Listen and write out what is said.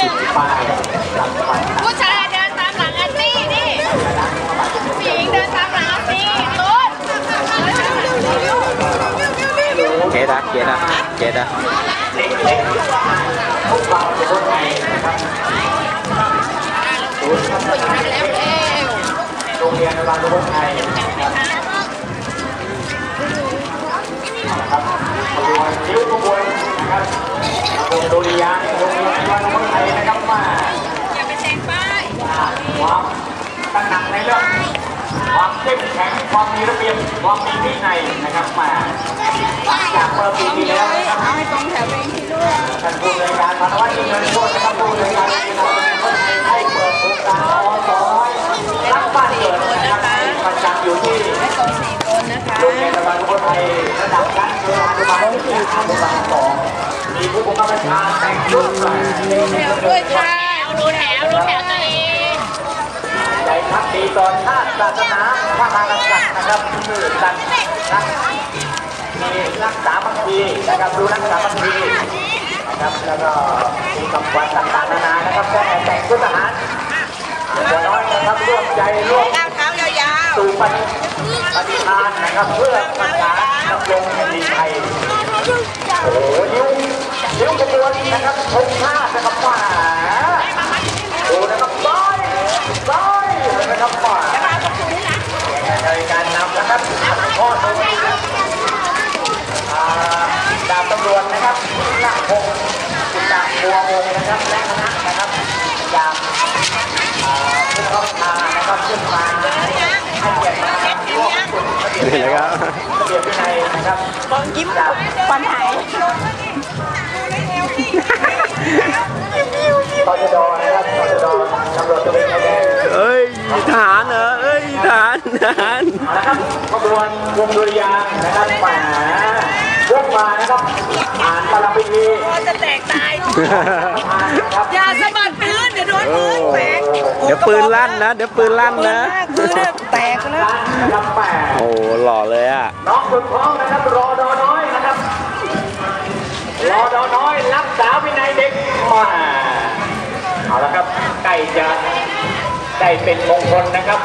นึงผู้ชายเดินตามหลังอันตี้นี่ผู้หญิงเดินตามหลังอันตี้ต้นเกดะเกดะเกดะเกๆพวกเราโรงเรียนบาลคนไทยนะครับนะครับขบวนคิ้วขบวนนะครับขบวนดุริยางค์ เข้มแข็งความมีระเบียบความมีวินัยนะครับมาจากเมื่อปีที่แล้วนะครับเอาให้ตรงแถวเองที่ด้วยท่านผู้บริการพนวัตเงินโทษนะครับผู้บริการที่เราเป็นคนไทยให้เปิดโครงการอสน้อยรักบ้านเกิดนะครับประจำอยู่ที่ตรงสี่คนนะคะโรงเรียนตะวันคนไทยระดับชั้นเวลาอนุบาลที่สี่อนุบาลสองมีผู้ปกครองประชาแต่งชุดมาแถวด้วยค่ะดูแถวดูแถวตัวเองใจ พักดีต่อชาติศาสนาพระมหากษัตริย์นะครับชื่อสัตว์รักมีรักษาบางทีนะครับดูรักษาบางทีนะครับแล้วก็มีคำขวัญต่างๆนานานะครับแต่แต่งชุดทหารอย่างน้อยนะครับร่วมใจร่วมก้าวเท้ายาวสู่ปฏิปฏิทานนะครับเพื่อรักษาดำรงแผ่นดินไทยโอ้โหนิ้วนิ้วขบวนนะครับ ชดตำรวจตระเวนชายแดนเอ้ยทหารเหรอเอ้ยทหารทหารเอาละครับขบวนวงดุริยางค์นะครับแหมวงมานะครับอ่านปรพิธีจะแตกตายอ่านนะครับอย่าสะบัดปืน ปืนลั่นนะ เดี๋ยวปืนลั่นนะปืนแตกแล้วนะครับแหมโอ้หล่อเลยอะน้องสุดท้องนะครับรอดอน้อยนะครับรอดอน้อยรักษาวินัยเด็กมาเอาละครับใกล้จะได้เป็นมงคลนะครับ